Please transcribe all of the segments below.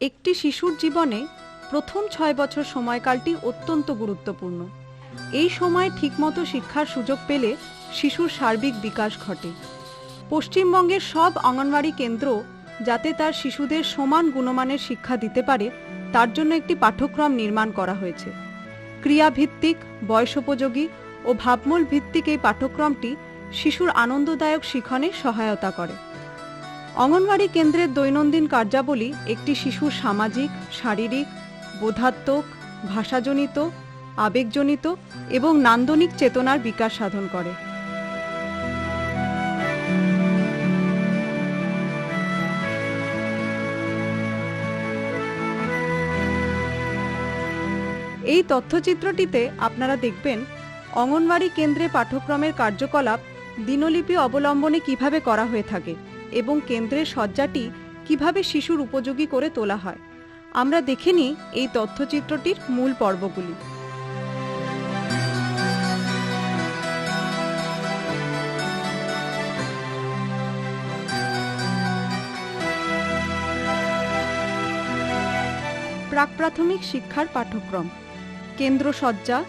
একটি শিশুর জীবনে প্রথম ছয় বছর সময়কালটি অত্যন্ত গুরুত্বপূর্ণ। এই সময় ঠিকমতো শিক্ষার সুযোগ পেলে শিশুর সার্বিক বিকাশ ঘটে। পশ্চিমবঙ্গের সব অঙ্গনওয়াড়ি কেন্দ্র যাতে তার শিশুদের সমান গুণমানের শিক্ষা দিতে পারে, তার জন্য একটি পাঠ্যক্রম নির্মাণ করা হয়েছে। ক্রিয়াভিত্তিক, বয়সোপযোগী ও ভাবমূল ভিত্তিক এই পাঠ্যক্রমটি শিশুর আনন্দদায়ক শিখনে সহায়তা করে। অঙ্গনওয়াড়ি কেন্দ্রের দৈনন্দিন কার্যাবলী একটি শিশুর সামাজিক, শারীরিক, বোধাত্মক, ভাষাজনিত, আবেগজনিত এবং নান্দনিক চেতনার বিকাশ সাধন করে। এই তথ্যচিত্রটিতে আপনারা দেখবেন, অঙ্গনওয়াড়ি কেন্দ্রে পাঠ্যক্রমের কার্যকলাপ দিনলিপি অবলম্বনে কীভাবে করা হয়ে থাকে। এবং কেন্দ্রের সজ্জাটি কীভাবে শিশুর উপযোগী করে তোলা হয়। আমরা দেখে নিই এই তথ্যচিত্রটির মূল পর্বগুলি। প্রাক প্রাথমিক শিক্ষার পাঠ্যক্রম। কেন্দ্র সজ্জা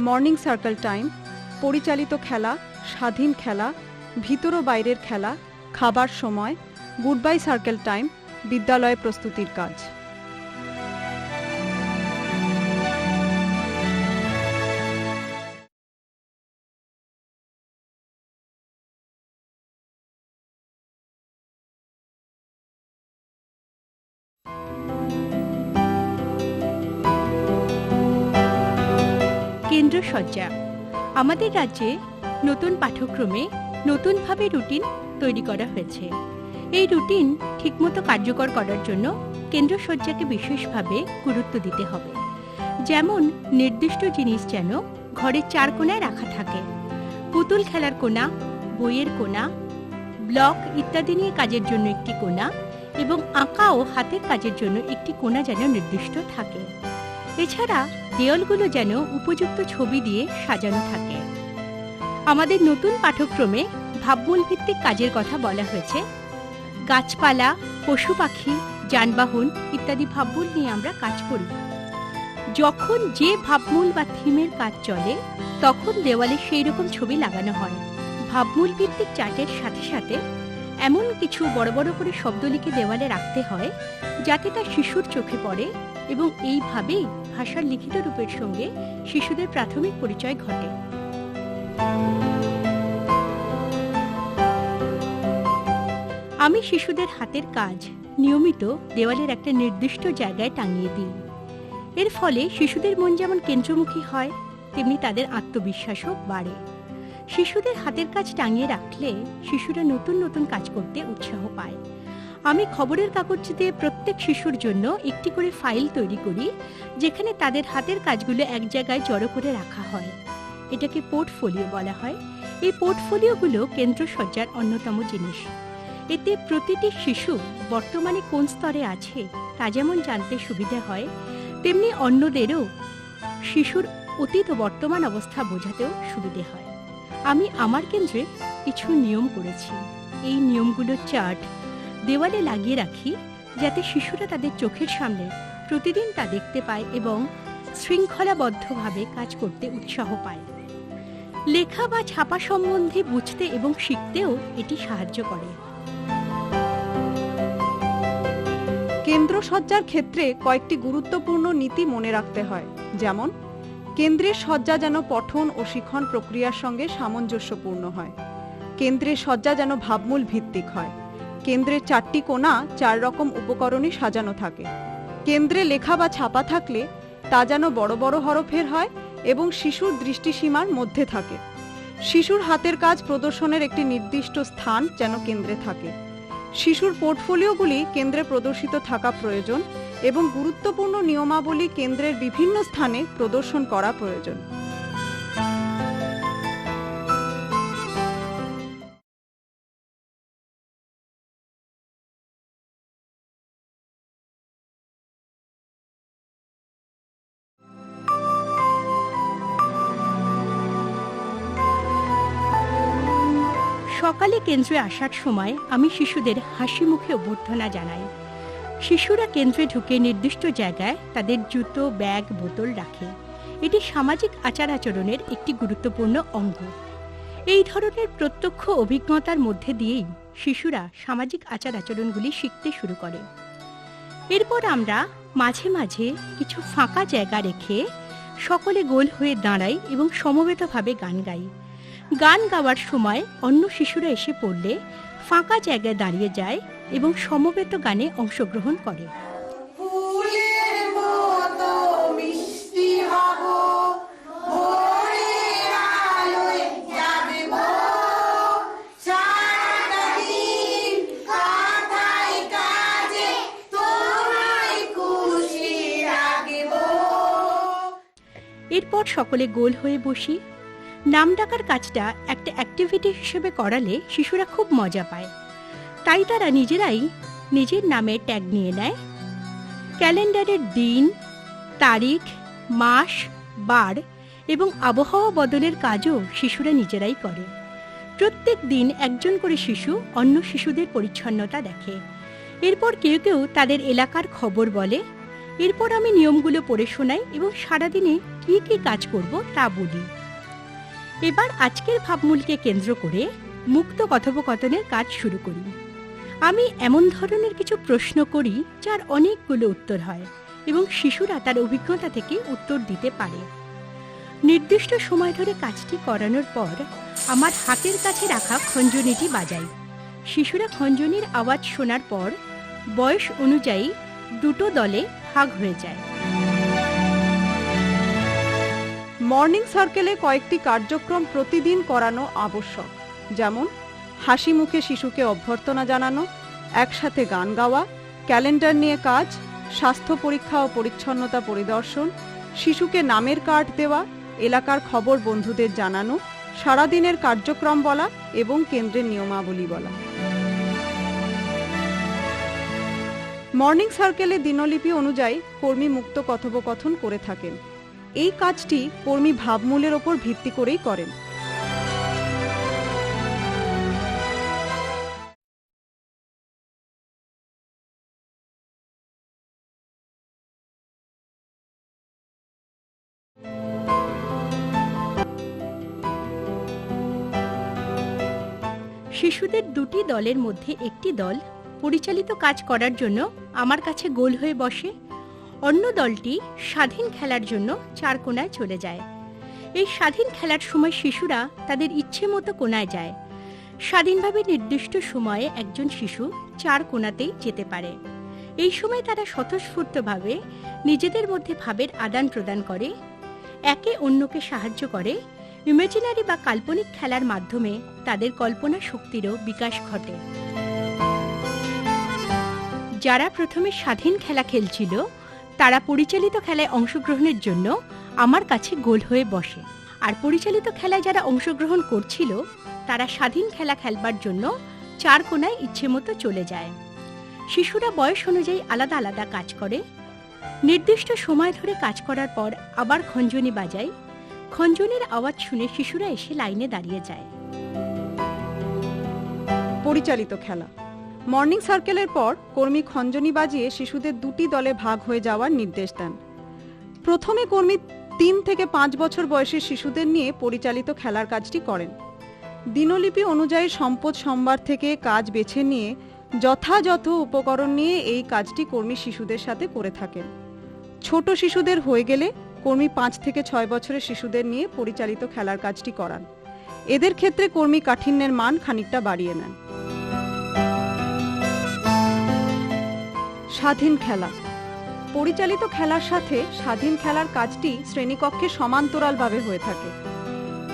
মর্নিং সার্কেল টাইম, পরিচালিত খেলা, স্বাধীন খেলা, ভিতর বাইরের খেলা খাবার সময় গুড বাই সার্কেল টাইম, বিদ্যালয়ে প্রস্তুতির কাজ। কেন্দ্র সজ্জা আমাদের রাজ্যে নতুন পাঠ্যক্রমে নতুনভাবে রুটিন তৈরি করা হয়েছে। এই রুটিন ঠিকমতো কার্যকর করার জন্য কেন্দ্র সজ্জাকে বিশেষভাবে গুরুত্ব দিতে হবে। যেমন, নির্দিষ্ট জিনিস যেন ঘরের চার কোণায় রাখা থাকে। পুতুল খেলার কোনা, বইয়ের কোনা, ব্লক ইত্যাদি নিয়ে কাজের জন্য একটি কোনা এবং আঁকা ও হাতের কাজের জন্য একটি কোনা যেন নির্দিষ্ট থাকে। এছাড়া দেওয়ালগুলো যেন উপযুক্ত ছবি দিয়ে সাজানো থাকে। আমাদের নতুন পাঠ্যক্রমে ভাবমূল ভিত্তিক কাজের কথা বলা হয়েছে। গাছপালা, পশু পাখি, যানবাহন ইত্যাদি ভাবমূল নিয়ে আমরা কাজ করি। যখন যে ভাবমূল বা থিমের কাজ চলে, তখন দেওয়ালে সেই রকম ছবি লাগানো হয়। ভাবমূল ভিত্তিক চার্টের সাথে সাথে এমন কিছু বড় বড় করে শব্দ লিখে দেওয়ালে রাখতে হয়, যাতে তা শিশুর চোখে পড়ে এবং এইভাবেই ভাষার লিখিত রূপের সঙ্গে শিশুদের প্রাথমিক পরিচয় ঘটে। আমি শিশুদের হাতের কাজ নিয়মিত দেওয়ালের একটা নির্দিষ্ট জায়গায় টাঙিয়ে দিই। এর ফলে শিশুদের মন যেমন কেন্দ্রমুখী হয়, তেমনি তাদের আত্মবিশ্বাসও বাড়ে। শিশুদের হাতের কাজ টাঙিয়ে রাখলে শিশুরা নতুন নতুন কাজ করতে উৎসাহ পায়। আমি খবরের কাগজ দিয়ে প্রত্যেক শিশুর জন্য একটি করে ফাইল তৈরি করি, যেখানে তাদের হাতের কাজগুলো এক জায়গায় জড়ো করে রাখা হয়। এটাকে পোর্টফোলিও বলা হয়। এই পোর্টফোলিওগুলো কেন্দ্র সজ্জার অন্যতম জিনিস। এতে প্রতিটি শিশু বর্তমানে কোন স্তরে আছে তা যেমন জানতে সুবিধে হয়, তেমনি অন্যদেরও শিশুর অতীত বর্তমান অবস্থা বোঝাতেও সুবিধে হয়। আমি আমার কেন্দ্রে কিছু নিয়ম করেছি। এই নিয়মগুলোর চার্ট দেওয়ালে লাগিয়ে রাখি যাতে শিশুরা তাদের চোখের সামনে প্রতিদিন তা দেখতে পায় এবং শৃঙ্খলাবদ্ধভাবে কাজ করতে উৎসাহ পায়। লেখা বা ছাপা সম্বন্ধে বুঝতে এবং শিখতেও এটি সাহায্য করে। কেন্দ্র সজ্জার ক্ষেত্রে কয়েকটি গুরুত্বপূর্ণ নীতি মনে রাখতে হয়। যেমন, কেন্দ্রের সজ্জা যেন পঠন ও শিখন প্রক্রিয়ার সঙ্গে সামঞ্জস্যপূর্ণ হয়। কেন্দ্রের সজ্জা যেন ভাবমূল ভিত্তিক হয়। কেন্দ্রের চারটি কোণা চার রকম উপকরণে সাজানো থাকে। কেন্দ্রে লেখা বা ছাপা থাকলে তা যেন বড় বড় হরফের হয় এবং শিশুর দৃষ্টিসীমার মধ্যে থাকে। শিশুর হাতের কাজ প্রদর্শনের একটি নির্দিষ্ট স্থান যেন কেন্দ্রে থাকে। শিশুর পোর্টফোলিওগুলি কেন্দ্রে প্রদর্শিত থাকা প্রয়োজন এবং গুরুত্বপূর্ণ নিয়মাবলী কেন্দ্রের বিভিন্ন স্থানে প্রদর্শন করা প্রয়োজন। সকালে কেন্দ্রে আসার সময় আমি শিশুদের হাসি মুখে অভ্যর্থনা জানাই। শিশুরা কেন্দ্রে ঢুকে নির্দিষ্ট জায়গায় তাদের জুতো, ব্যাগ, বোতল রাখে। এটি সামাজিক আচার আচরণের একটি গুরুত্বপূর্ণ অঙ্গ। এই ধরনের প্রত্যক্ষ অভিজ্ঞতার মধ্যে দিয়েই শিশুরা সামাজিক আচার আচরণগুলি শিখতে শুরু করে। এরপর আমরা মাঝে মাঝে কিছু ফাঁকা জায়গা রেখে সকলে গোল হয়ে দাঁড়াই এবং সমবেতভাবে গান গাই। গান গাওয়ার সময় অন্য শিশুরা এসে পড়লে ফাঁকা জায়গায় দাঁড়িয়ে যায় এবং সমবেত গানে অংশগ্রহণ করে। এরপর সকলে গোল হয়ে বসি। নাম ডাকার কাজটা একটা অ্যাক্টিভিটি হিসেবে করালে শিশুরা খুব মজা পায়। তাই তারা নিজেরাই নিজের নামে ট্যাগ নিয়ে নেয়। ক্যালেন্ডারের দিন, তারিখ, মাস, বার এবং আবহাওয়া বদলের কাজও শিশুরা নিজেরাই করে। প্রত্যেক দিন একজন করে শিশু অন্য শিশুদের পরিচ্ছন্নতা দেখে। এরপর কেউ কেউ তাদের এলাকার খবর বলে। এরপর আমি নিয়মগুলো পড়ে শোনাই এবং সারাদিনে কি কি কাজ করব তা বলি। এবার আজকের ভাবমূলকে কেন্দ্র করে মুক্ত কথোপকথনের কাজ শুরু করি। আমি এমন ধরনের কিছু প্রশ্ন করি, যার অনেকগুলো উত্তর হয় এবং শিশুরা তার অভিজ্ঞতা থেকে উত্তর দিতে পারে। নির্দিষ্ট সময় ধরে কাজটি করানোর পর আমার হাতের কাছে রাখা খঞ্জনিটি বাজাই। শিশুরা খঞ্জনির আওয়াজ শোনার পর বয়স অনুযায়ী দুটো দলে ভাগ হয়ে যায়। মর্নিং সার্কেলে কয়েকটি কার্যক্রম প্রতিদিন করানো আবশ্যক। যেমন, হাসি মুখে শিশুকে অভ্যর্থনা জানানো, একসাথে গান গাওয়া, ক্যালেন্ডার নিয়ে কাজ, স্বাস্থ্য পরীক্ষা ও পরিচ্ছন্নতা পরিদর্শন, শিশুকে নামের কার্ড দেওয়া, এলাকার খবর বন্ধুদের জানানো, সারাদিনের কার্যক্রম বলা এবং কেন্দ্রের নিয়মাবলী বলা। মর্নিং সার্কেলে দিনলিপি অনুযায়ী কর্মী মুক্ত কথোপকথন করে থাকেন। এই কাজটি কর্মী ভাবমূলের ওপর ভিত্তি করেই করেন। শিশুদের দুটি দলের মধ্যে একটি দল পরিচালিত কাজ করার জন্য আমার কাছে গোল হয়ে বসে। অন্য দলটি স্বাধীন খেলার জন্য চার কোনায় চলে যায়। এই স্বাধীন খেলার সময় শিশুরা তাদের ইচ্ছে মতো কোনায় যায়। স্বাধীনভাবে নির্দিষ্ট সময়ে একজন শিশু চার কোণাতেই যেতে পারে। এই সময় তারা স্বতঃস্ফূর্তভাবে নিজেদের মধ্যে ভাবের আদান প্রদান করে, একে অন্যকে সাহায্য করে, ইমেজিনারি বা কাল্পনিক খেলার মাধ্যমে তাদের কল্পনা শক্তিরও বিকাশ ঘটে। যারা প্রথমে স্বাধীন খেলা খেলছিল তারা পরিচালিত খেলায় অংশগ্রহণের জন্য আমার কাছে গোল হয়ে বসে। আর পরিচালিত খেলায় যারা অংশগ্রহণ করছিল, তারা স্বাধীন খেলা খেলবার জন্য চার কোনায় ইচ্ছে মতো চলে যায়। শিশুরা বয়স অনুযায়ী আলাদা আলাদা কাজ করে। নির্দিষ্ট সময় ধরে কাজ করার পর আবার খঞ্জনি বাজায়। খঞ্জনির আওয়াজ শুনে শিশুরা এসে লাইনে দাঁড়িয়ে যায়। পরিচালিত খেলা। মর্নিং সার্কেলের পর কর্মী খঞ্জনি বাজিয়ে শিশুদের দুটি দলে ভাগ হয়ে যাওয়ার নির্দেশ দেন। প্রথমে কর্মী তিন থেকে পাঁচ বছর বয়সের শিশুদের নিয়ে পরিচালিত খেলার কাজটি করেন। দিনলিপি অনুযায়ী সম্পদ সম্বার থেকে কাজ বেছে নিয়ে যথাযথ উপকরণ নিয়ে এই কাজটি কর্মী শিশুদের সাথে করে থাকেন। ছোট শিশুদের হয়ে গেলে কর্মী পাঁচ থেকে ছয় বছরের শিশুদের নিয়ে পরিচালিত খেলার কাজটি করান। এদের ক্ষেত্রে কর্মী কাঠিন্যের মান খানিকটা বাড়িয়ে নেন। স্বাধীন খেলা। পরিচালিত খেলার সাথে স্বাধীন খেলার কাজটি শ্রেণীকক্ষে সমান্তরালভাবে হয়ে থাকে।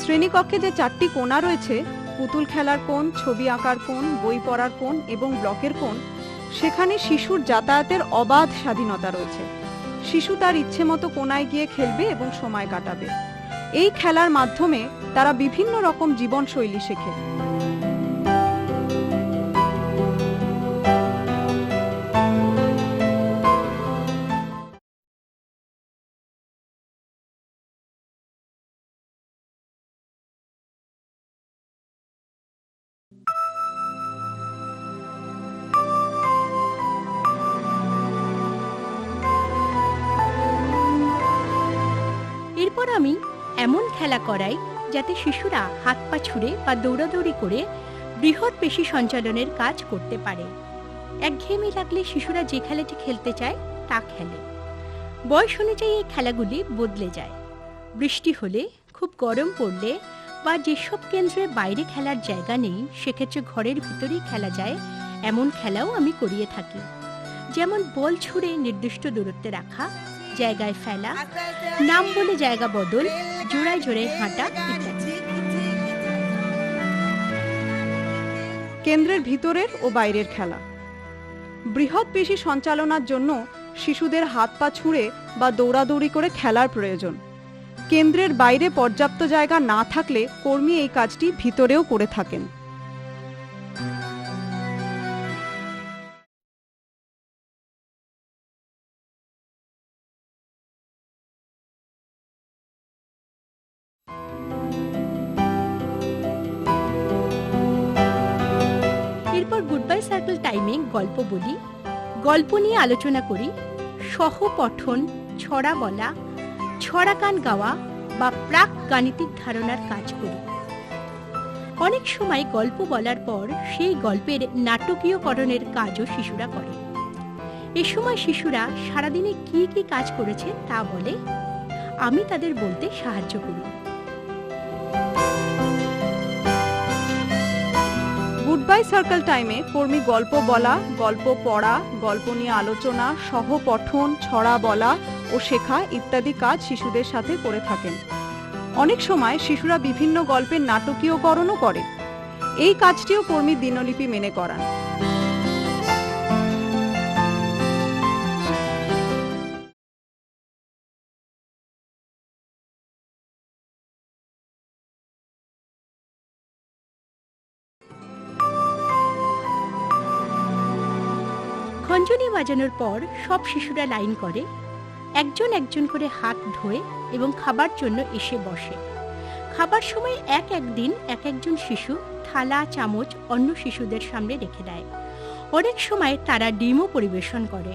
শ্রেণীকক্ষে যে চারটি কোণা রয়েছে, পুতুল খেলার কোণ, ছবি আঁকার কোণ, বই পড়ার কোণ এবং ব্লকের কোণ, সেখানে শিশুর যাতায়াতের অবাধ স্বাধীনতা রয়েছে। শিশু তার ইচ্ছে মতো কোনায় গিয়ে খেলবে এবং সময় কাটাবে। এই খেলার মাধ্যমে তারা বিভিন্ন রকম জীবনশৈলী শেখে। খেলা করাই যাতে শিশুরা হাত পা ছুঁড়ে বা দৌড়াদৌড়ি করে বৃহৎ পেশি সঞ্চালনের কাজ করতে পারে। একঘেয়েমি লাগলে শিশুরা যে খেলাটি খেলতে চায়, তা খেলে। বয়স অনুযায়ী এই খেলাগুলি বদলে যায়। বৃষ্টি হলে, খুব গরম পড়লে বা যেসব কেন্দ্রে বাইরে খেলার জায়গা নেই, সেক্ষেত্রে ঘরের ভিতরেই খেলা যায়, এমন খেলাও আমি করিয়ে থাকি। যেমন বল ছুঁড়ে নির্দিষ্ট দূরত্বে রাখা জায়গায় ফেলা, নাম বলে জায়গা বদল, জোড়ায় জোড়ায় হাঁটা ইত্যাদি। কেন্দ্রের ভিতরের ও বাইরের খেলা। বৃহৎ পেশি সঞ্চালনার জন্য শিশুদের হাত পা ছুঁড়ে বা দৌড়াদৌড়ি করে খেলার প্রয়োজন। কেন্দ্রের বাইরে পর্যাপ্ত জায়গা না থাকলে কর্মী এই কাজটি ভিতরেও করে থাকেন। গল্প নিয়ে আলোচনা করি সহ পঠন ছড়া বলা, ছড়া গান গাওয়া বা প্রাক গাণিতিক ধারণার কাজ করি। অনেক সময় গল্প বলার পর সেই গল্পের নাটকীয়করণের কাজও শিশুরা করে। এ সময় শিশুরা সারাদিনে কি কি কাজ করেছে তা বলে আমি তাদের বলতে সাহায্য করি। গুড বাই সার্কেল টাইমে কর্মী গল্প বলা, গল্প পড়া, গল্প নিয়ে আলোচনা সহ পঠন ছড়া বলা ও শেখা ইত্যাদি কাজ শিশুদের সাথে করে থাকেন। অনেক সময় শিশুরা বিভিন্ন গল্পের নাটকীয়করণও করে। এই কাজটিও কর্মী দিনলিপি মেনে করান। বাজানোর পর সব শিশুরা লাইন করে, একজন একজন করে হাত ধোয় এবং খাবার জন্য এসে বসে। খাবার সময় এক একদিন এক একজন শিশু থালা, চামচ অন্য শিশুদের সামনে রেখে দেয়। অনেক সময় তারা ডিমও পরিবেশন করে।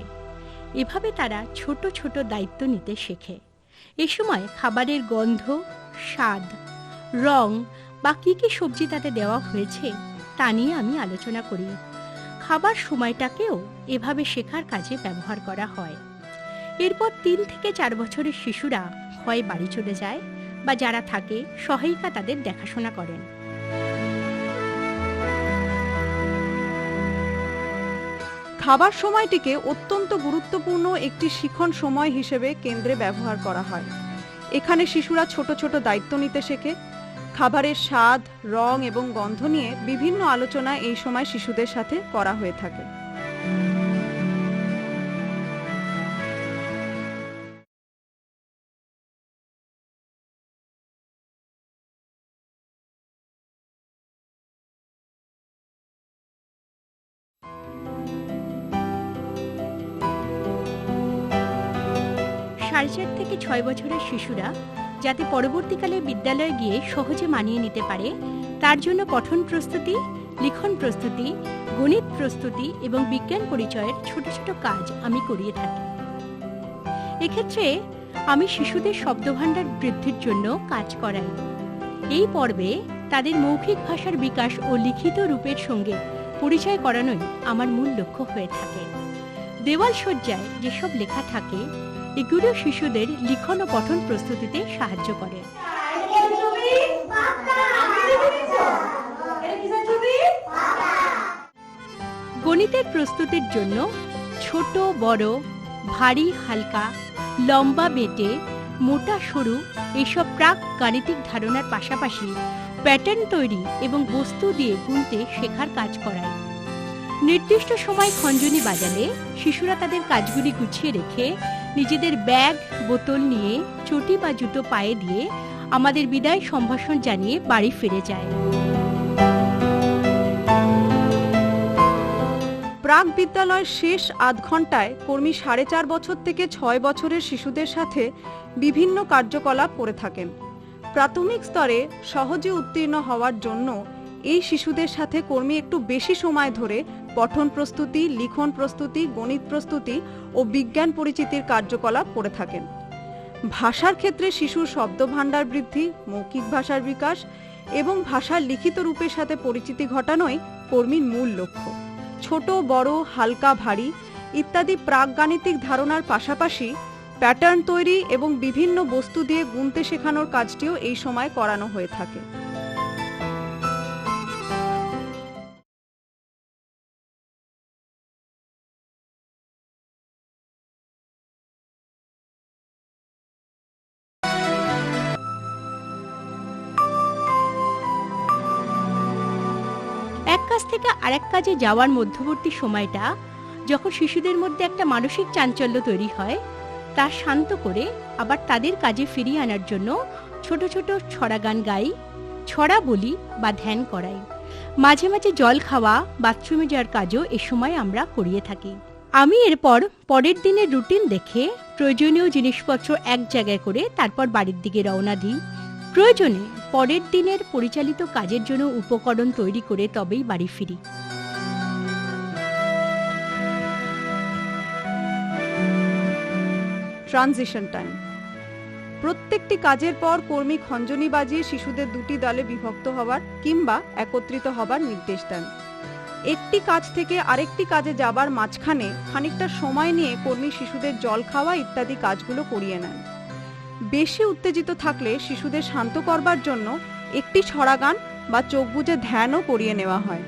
এভাবে তারা ছোট ছোট দায়িত্ব নিতে শেখে। এ সময় খাবারের গন্ধ, স্বাদ, রং বা কী কী সবজি তাতে দেওয়া হয়েছে তা নিয়ে আমি আলোচনা করি। খাবার সময়টাকেও এভাবে শেখার কাজে ব্যবহার করা হয়। এরপর তিন থেকে চার বছরের শিশুরা হয় বাড়ি চলে যায় বা যারা থাকে, সহায়িকা তাদের দেখাশোনা করেন। খাবার সময়টিকে অত্যন্ত গুরুত্বপূর্ণ একটি শিখন সময় হিসেবে কেন্দ্রে ব্যবহার করা হয়। এখানে শিশুরা ছোট ছোট দায়িত্ব নিতে শেখে খাবারের স্বাদ, রং এবং গন্ধ নিয়ে বিভিন্ন আলোচনা এই সময় শিশুদের সাথে করা হয়ে থাকে। সাড়ে চার থেকে ছয় বছরের শিশুরা যাতে পরবর্তীকালে বিদ্যালয়ে গিয়ে সহজে মানিয়ে নিতে পারে, তার জন্য পঠন প্রস্তুতি, লিখন প্রস্তুতি, গণিত প্রস্তুতি এবং বিজ্ঞান পরিচয়ের ছোট ছোট কাজ আমি করিয়ে থাকি। এক্ষেত্রে আমি শিশুদের শব্দভাণ্ডার বৃদ্ধির জন্য কাজ করাই। এই পর্বে তাদের মৌখিক ভাষার বিকাশ ও লিখিত রূপের সঙ্গে পরিচয় করানোই আমার মূল লক্ষ্য হয়ে থাকে। দেওয়াল সজ্জায় যেসব লেখা থাকে এগুলো শিশুদের লিখন ও পঠন প্রস্তুতিতে সাহায্য করে। গণিতের প্রস্তুতির জন্য ছোট, বড়, ভারী, হালকা, লম্বা, বেটে, মোটা, সরু এইসব প্রাক গাণিতিক ধারণার পাশাপাশি প্যাটার্ন তৈরি এবং বস্তু দিয়ে গুনতে শেখার কাজ করায়। নির্দিষ্ট সময় খঞ্জনি বাজালে শিশুরা তাদের কাজগুলি গুছিয়ে রেখে নিজেদের ব্যাগ, বোতল নিয়ে চটি বা জুতো পায়ে দিয়ে আমাদের বিদায় সম্ভাষণ জানিয়ে বাড়ি ফিরে যায়। প্রাক বিদ্যালয়ের শেষ আধ ঘন্টায় কর্মী সাড়ে চার বছর থেকে ছয় বছরের শিশুদের সাথে বিভিন্ন কার্যকলাপ করে থাকেন। প্রাথমিক স্তরে সহজে উত্তীর্ণ হওয়ার জন্য এই শিশুদের সাথে কর্মী একটু বেশি সময় ধরে পঠন প্রস্তুতি, লিখন প্রস্তুতি, গণিত প্রস্তুতি ও বিজ্ঞান পরিচিতির কার্যকলাপ করে থাকেন। ভাষার ক্ষেত্রে শিশুর শব্দভাণ্ডার বৃদ্ধি, মৌখিক ভাষার বিকাশ এবং ভাষার লিখিত রূপের সাথে পরিচিতি ঘটানোই কর্মীর মূল লক্ষ্য। ছোট, বড়, হালকা, ভারী ইত্যাদি প্রাকগাণিতিক ধারণার পাশাপাশি প্যাটার্ন তৈরি এবং বিভিন্ন বস্তু দিয়ে গুনতে শেখানোর কাজটিও এই সময় করানো হয়ে থাকে। থেকে আরেক কাজে যাওয়ার মধ্যবর্তী সময়টা যখন শিশুদের মধ্যে একটা মানসিক চাঞ্চল্য তৈরি হয়, তা শান্ত করে আবার তাদের কাজে ফিরিয়ে আনার জন্য ছোট ছোট ছড়া গান গাই, ছড়া বলি বা ধ্যান করাই। মাঝে মাঝে জল খাওয়া, বাথরুমে যাওয়ার কাজও এ সময় আমরা করিয়ে থাকি। আমি এরপর পরের দিনের রুটিন দেখে প্রয়োজনীয় জিনিসপত্র এক জায়গায় করে তারপর বাড়ির দিকে রওনা দিই। প্রয়োজনে পরের দিনের পরিচালিত কাজের জন্য উপকরণ তৈরি করে তবেই বাড়ি ফিরি। ট্রানজিশন টাইম প্রত্যেকটি কাজের পর কর্মী খঞ্জনি বাজিয়ে শিশুদের দুটি দলে বিভক্ত হবার কিংবা একত্রিত হবার নির্দেশ দেন। একটি কাজ থেকে আরেকটি কাজে যাবার মাঝখানে খানিকটা সময় নিয়ে কর্মী শিশুদের জল খাওয়া ইত্যাদি কাজগুলো করিয়ে নেন। বেশি উত্তেজিত থাকলে শিশুদের শান্ত করবার জন্য একটি ছড়া গান বা চোখ বুজে ধ্যানও করিয়ে নেওয়া হয়।